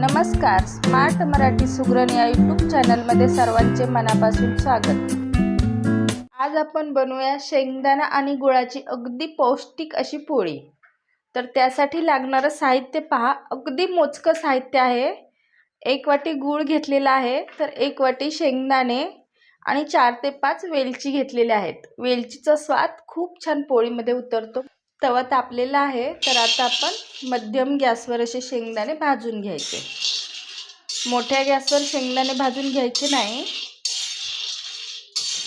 नमस्कार. स्मार्ट मराठी सुग्रण या यूट्यूब चॅनलमध्ये सर्वांचे मनापासून स्वागत. आज आपण बनवूया शेंगदाणा आणि गुळाची अगदी पौष्टिक अशी पोळी. तर त्यासाठी लागणारं साहित्य पहा. अगदी मोजकं साहित्य आहे. एक वाटी गूळ घेतलेला आहे. तर एक वाटी शेंगदाणे आणि चार ते पाच वेलची घेतलेल्या आहेत. वेलचीचा स्वाद खूप छान पोळीमध्ये उतरतो. तवा तापलेला आहे तर आता आपण मध्यम गॅसवर असे शेंगदाणे भाजून घ्यायचे. मोठ्या गॅसवर शेंगदाणे भाजून घ्यायचे नाही.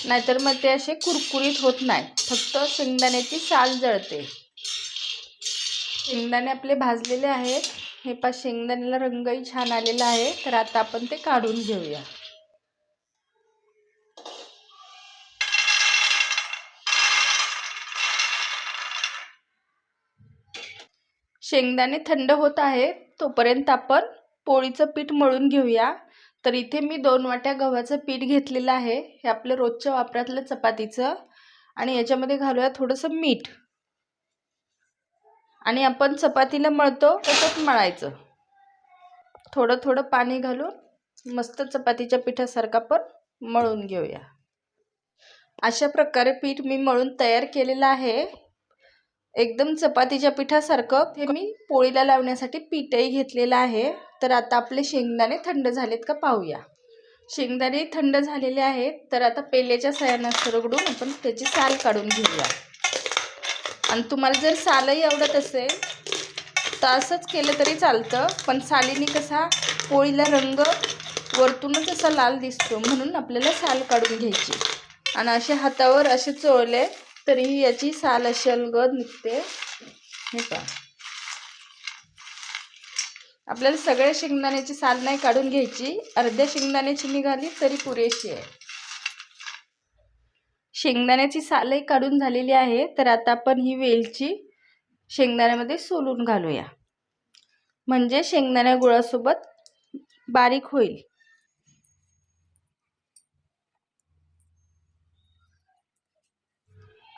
नाहीतर मग ते असे कुरकुरीत होत नाही. फक्त शेंगदाण्याची साल जळते. शेंगदाणे आपले भाजलेले आहेत. हे पा शेंगदाण्याला रंगही छान आलेला आहे. तर आता आपण ते काढून घेऊया. शेंगदाणे थंड होत आहे तोपर्यंत आपण पोळीचं पीठ मळून घेऊया. तर इथे मी दोन वाट्या गव्हाचं पीठ घेतलेलं आहे. हे आपलं रोजच्या वापरातलं चपातीचं. आणि याच्यामध्ये घालूया थोडंसं मीठ. आणि आपण चपातीला मळतो तसंच मळायचं. थोडं थोडं पाणी घालून मस्त चपातीच्या पिठासारखा पण मळून घेऊया. अशा प्रकारे पीठ मी मळून तयार केलेलं आहे. एकदम चपातीच्या पिठासारखं हे मी पोळीला लावण्यासाठी पीठही घेतलेलं आहे. तर आता आपले शेंगदाणे थंड झालेत का पाहूया. शेंगदाणे थंड झालेले आहेत तर आता पेल्याच्या सयानं सरगडून आपण त्याची साल काढून घेऊया. आणि तुम्हाला जर सालही आवडत असेल तर असंच केलं तरी चालतं पण सालीने कसा पोळीला रंग वरतूनच असा लाल दिसतो म्हणून आपल्याला साल काढून घ्यायची. आणि असे हातावर असे चोळले तरीही याची साल अशी अलगद निघते. हे पहा. आपल्याला सगळ्या शेंगदाण्याची साल नाही काढून घ्यायची. अर्ध्या शेंगदाण्याची निघाली तरी पुरेशी आहे. शेंगदाण्याची सालही काढून झालेली आहे. तर आता आपण ही वेलची शेंगदाण्यामध्ये सोलून घालूया. म्हणजे शेंगदाण्या गुळासोबत बारीक होईल.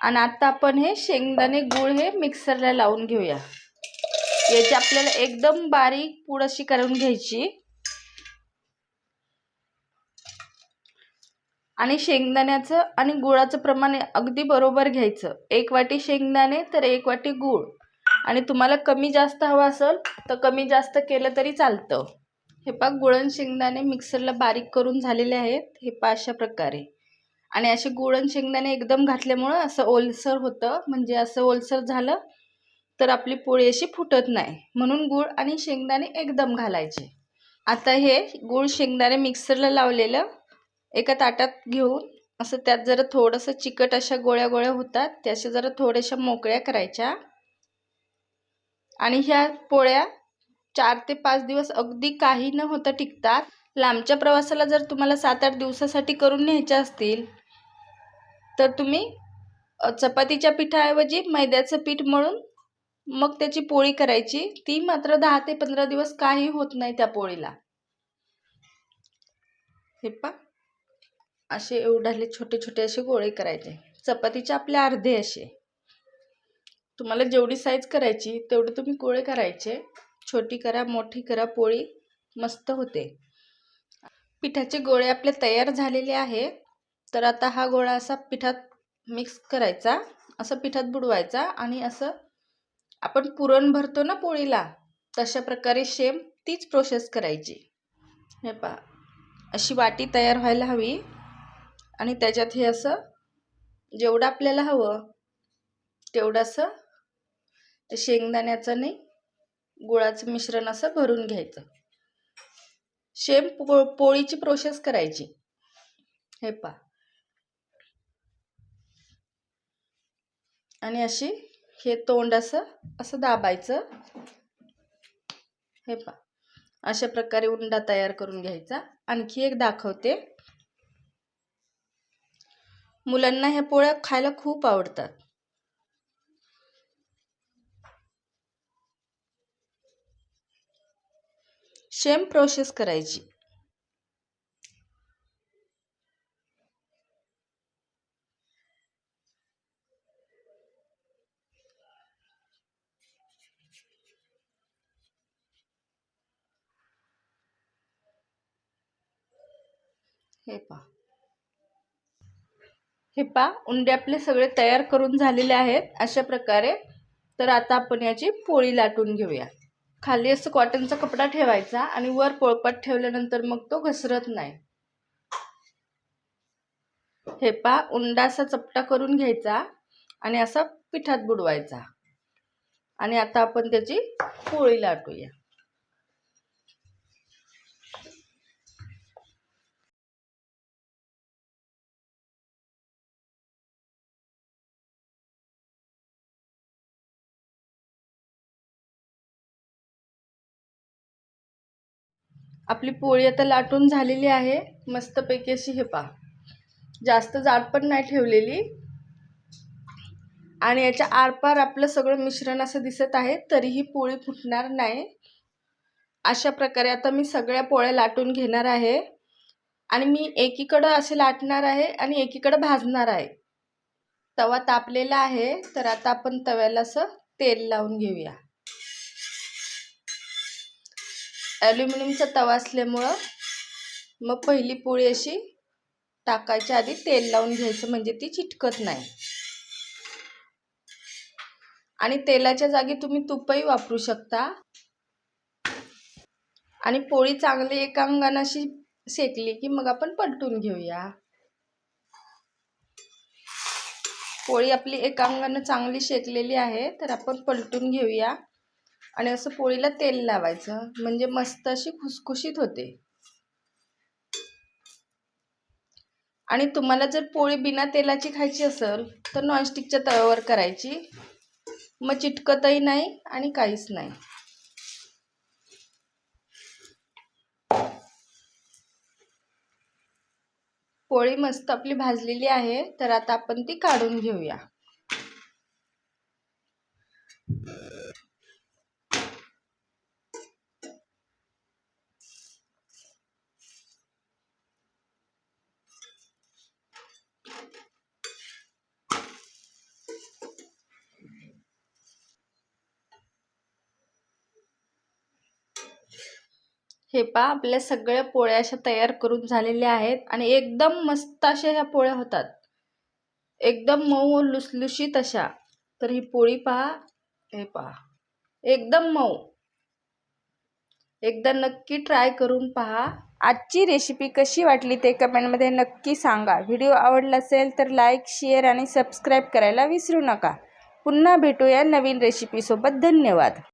आणि आत्ता आपण हे शेंगदाणे गुळ हे मिक्सरला लावून घेऊया. याची आपल्याला एकदम बारीक पूड अशी करून घ्यायची. आणि शेंगदाण्याचं आणि गुळाचं प्रमाण अगदी बरोबर घ्यायचं. एक वाटी शेंगदाणे तर एक वाटी गूळ. आणि तुम्हाला कमी जास्त हवं असेल तर कमी जास्त केलं तरी चालतं. हे पा गुळण शेंगदाणे मिक्सरला बारीक करून झालेले आहेत. हे पा अशा प्रकारे. आणि असे गुळण शेंगदाणे एकदम घातल्यामुळं असं ओलसर होतं. म्हणजे असं ओलसर झालं तर आपली पोळी अशी फुटत नाही. म्हणून गूळ आणि शेंगदाणे एकदम घालायचे. आता हे गूळ शेंगदाणे मिक्सरला लावलेलं एका ताटात घेऊन असं त्यात जरा थोडंसं चिकट अशा गोळ्या गोळ्या होतात. त्याशा जरा थोड्याशा मोकळ्या करायच्या. आणि ह्या पोळ्या चार ते पाच दिवस अगदी काही न होता टिकतात. लांबच्या प्रवासाला जर तुम्हाला सात आठ दिवसासाठी करून न्यायच्या असतील तर तुम्ही चपातीच्या पिठाऐवजी मैद्याचं पीठ मळून मग त्याची पोळी करायची. ती मात्र दहा ते पंधरा दिवस काही होत नाही त्या पोळीला. हे पा असे एवढाले छोटे छोटे असे गोळे करायचे. चपातीचे आपले अर्धे असे. तुम्हाला जेवढी साईज करायची तेवढे तुम्ही गोळे करायचे. छोटी करा मोठी करा पोळी मस्त होते. पिठाचे गोळे आपले तयार झालेले आहे. तर आता हा गोळा असा पिठात मिक्स करायचा असं पिठात बुडवायचा आणि असं आपण पुरण भरतो ना पोळीला तशा प्रकारे शेम तीच प्रोसेस करायची. हे पहा अशी वाटी तयार व्हायला हवी आणि त्याच्यात हे असं जेवढं आपल्याला हवं तेवढं असं ते शेंगदाण्याचं नाही गुळाचं मिश्रण असं भरून घ्यायचं. शेम पो पोळीची प्रोसेस करायची. हे पहा आणि अशी हे तोंड असं असं दाबायचं. हे पहा. अशा प्रकारे उंडा तयार करून घ्यायचा. आणखी एक दाखवते. मुलांना ह्या पोळ्या खायला खूप आवडतात. सेम प्रोसेस करायची. हे पा हे पा उंडे आपले सगळे तयार करून झालेले आहेत अशा प्रकारे. तर आता आपण याची पोळी लाटून घेऊया. खाली असं कॉटनचा कपडा ठेवायचा आणि वर पोळपाट ठेवल्यानंतर मग तो घसरत नाही. हे पा उंडा असा चपटा करून घ्यायचा आणि असा पिठात बुडवायचा. आणि आता आपण त्याची पोळी लाटूया. आपली पोळी आता लाटून झालेली आहे. मस्तपैकी अशी हे पा जास्त जाड पण नाही ठेवलेली. आणि याच्या आरपार आपलं सगळं मिश्रण असं दिसत आहे तरीही पोळी फुटणार नाही. अशा प्रकारे आता मी सगळ्या पोळ्या लाटून घेणार आहे. आणि मी एकीकडं असे लाटणार आहे आणि एकीकडं भाजणार आहे. तवा तापलेला आहे तर आता आपण तव्याला असं तेल लावून घेऊया. ॲल्युमिनियमचा तवा असल्यामुळं मग पहिली पोळी अशी टाकायच्या आधी तेल लावून घ्यायचं म्हणजे ती चिटकत नाही. आणि तेलाच्या जागी तुम्ही तुपही वापरू शकता. आणि पोळी चांगली एका अंगानं अशी शेकली की मग आपण पलटून घेऊया. पोळी आपली एका अंगानं चांगली शेकलेली आहे तर आपण पलटून घेऊया. आणि असं पोळीला तेल लावायचं. म्हणजे मस्त अशी खुसखुशीत होते. आणि तुम्हाला जर पोळी बिना तेलाची खायची असेल तर नॉनस्टिकच्या तव्यावर करायची. मग चिटकतही नाही आणि काहीच नाही. पोळी मस्त आपली भाजलेली आहे तर आता आपण ती काढून घेऊया. हे पहा आपल्या सगळ्या पोळ्या अशा तयार करून झालेल्या आहेत आणि एकदम मस्त अशा ह्या पोळ्या होतात. एकदम मऊ लुसलुशीत अशा. तर ही पोळी पहा हे पहा. एकदम मऊ. एकदा नक्की ट्राय करून पहा. आजची रेसिपी कशी वाटली ते कमेंटमध्ये नक्की सांगा. व्हिडिओ आवडला असेल तर लाईक शेअर आणि सबस्क्राईब करायला विसरू नका. पुन्हा भेटूया नवीन रेसिपीसोबत. धन्यवाद.